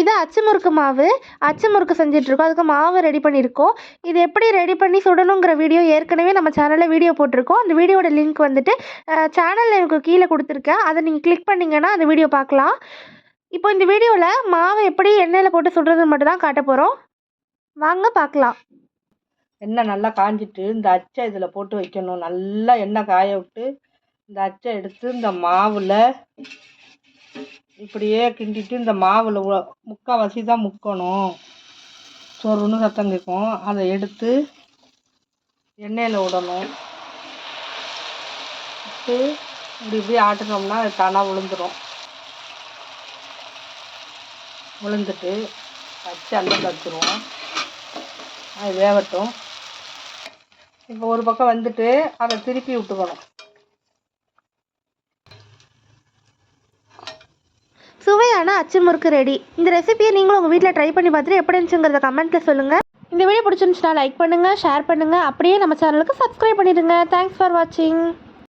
இது அச்சு முறுக்கு மாவு. அச்சு முறுக்கு செஞ்சிட்ருக்கோம். அதுக்கு மாவு ரெடி பண்ணியிருக்கோம். இது எப்படி ரெடி பண்ணி சுடணுங்கிற வீடியோ ஏற்கனவே நம்ம சேனலில் வீடியோ போட்டிருக்கோம். அந்த வீடியோட லிங்க் வந்துட்டு சேனலில் எனக்கு கீழே கொடுத்துருக்கேன். அதை நீங்கள் கிளிக் பண்ணிங்கன்னா அந்த வீடியோ பார்க்கலாம். இப்போ இந்த வீடியோவில் மாவை எப்படி எண்ணெயில் போட்டு சுடுறதுன்னு மட்டும்தான் காட்ட போகிறோம் வாங்க பார்க்கலாம். எண்ணெய் நல்லா காஞ்சிட்டு இந்த அச்சை இதில் போட்டு வைக்கணும். நல்லா எண்ணெய் காய விட்டு இந்த அச்சை எடுத்து இந்த மாவில் இப்படியே கிண்டிட்டு இந்த மாவில் முக்கால்வாசி தான் முக்கணும். சொருன்னு சத்தம் கேட்கும். அதை எடுத்து எண்ணெயில் விடணும் விட்டு இப்படி இப்படி ஆட்டினோம்னா அது தானாக விழுந்துடும் விழுந்துட்டு வச்சு அள்ளி வச்சுருவோம். அது வேகட்டும் இப்போ ஒரு பக்கம் வந்துட்டு அதை திருப்பி விட்டுக்கணும். அச்சு முறுக்கு ரெடி இந்த ரெசிபியை நீங்களும் உங்கள் வீட்டில் ட்ரை பண்ணி பார்த்துட்டு எப்படி இருந்துச்சுங்கிறத கமெண்ட்டில் சொல்லுங்கள் இந்த வீடியோ பிடிச்சிருந்துச்சுன்னா லைக் பண்ணுங்கள் ஷேர் பண்ணுங்கள் அப்படியே நம்ம சேனலுக்கு சப்ஸ்கிரைப் பண்ணிடுங்க. தேங்க்ஸ் ஃபார் வாட்சிங்